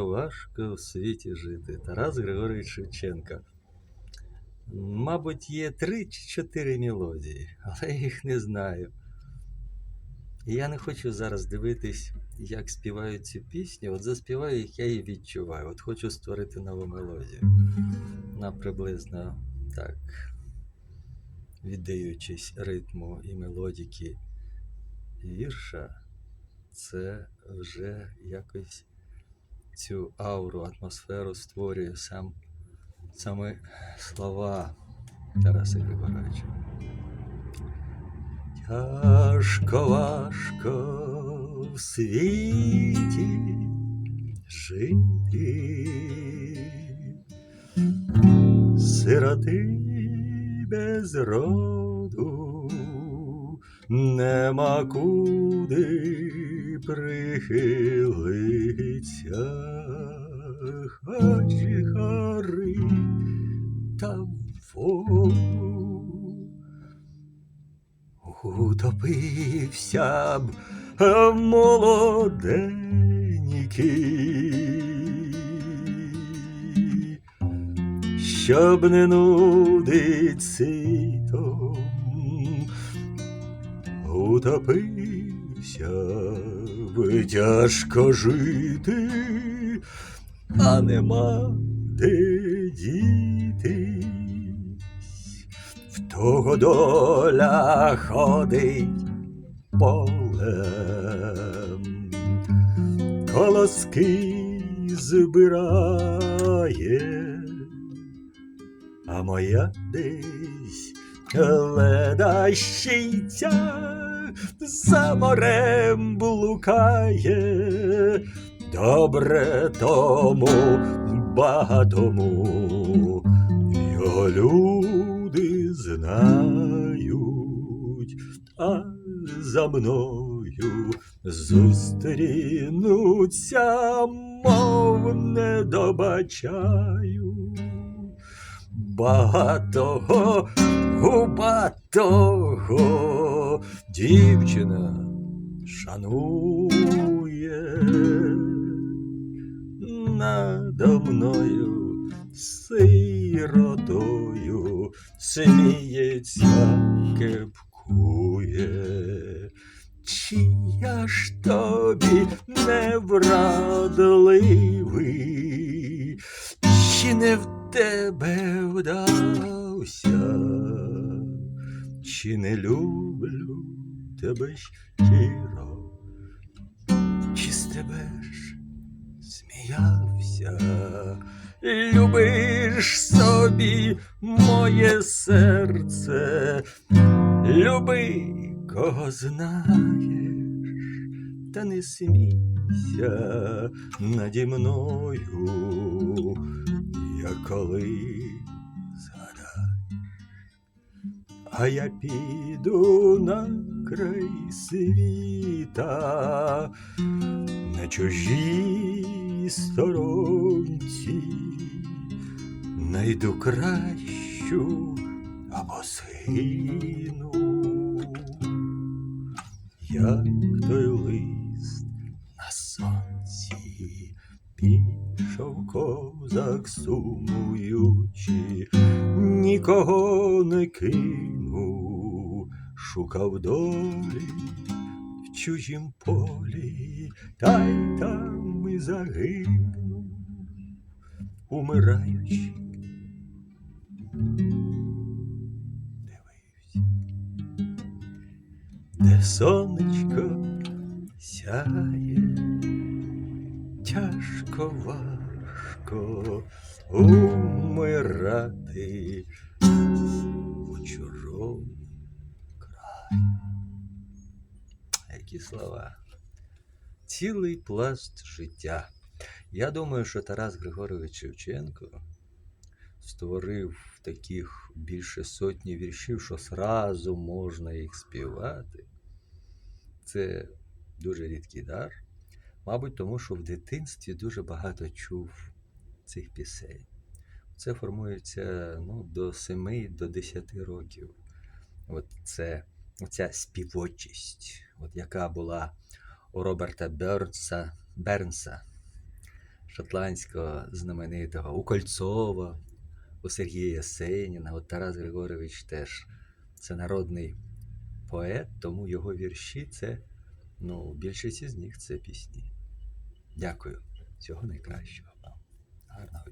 Важко в світі жити. Тарас Григорович Шевченко. Мабуть, є три чи чотири мелодії, але я їх не знаю. І я не хочу зараз дивитись, як співають цю пісню. От заспіваю їх, я її відчуваю. От хочу створити нову мелодію. На приблизно так, віддаючись ритму і мелодіки вірша, це вже якось цю ауру, атмосферу створює сам, саме слова Тараса Григоровича. Тяжко важко в світі жити, сироти без роду, нема куди прихилиться, хоч і гори та воду. Утопився б е, молоденький, щоб не нудить світом, утопився б тяжко жити, а нема де дітись. В того доля ходить полем, колоски збирає, а моя десь ледащиця за морем блукає, добре тому багатому його люди знають, а за мною зустрінуться, мов не добачаю. Багатого губатого дівчина шанує. Надо мною сиротою сміється, кепкує. Чи я ж тобі не врадливий, чи не в тебе вдався, чи не люблю тебе щиро, чи з тебе ж сміявся, любиш собі моє серце, люби, кого знаєш, та не смійся наді мною, я коли а я піду на край світа на чужій сторонці, найду кращу або сину, як той лист на сонці, пішов козак сумуючи, нікого не кинув, шукав долі в чужім полі, та й там і загинув, умираючи. Дивився, де сонечко сяє, тяжко важко умирати Які слова. Цілий пласт життя. Я думаю, що Тарас Григорович Шевченко створив таких більше сотні віршів, що зразу можна їх співати. Це дуже рідкий дар. Мабуть, тому що в дитинстві дуже багато чув цих пісень. Це формується ну, до 7 до 10 років. От це оця співочість, от яка була у Роберта Бернса, Бернса шотландського знаменитого, у Кольцова, у Сергія Єсеніна. От Тарас Григорович теж це народний поет, тому його вірші це, ну, більшість із них це пісні. Дякую. Всього найкращого вам. Гарного.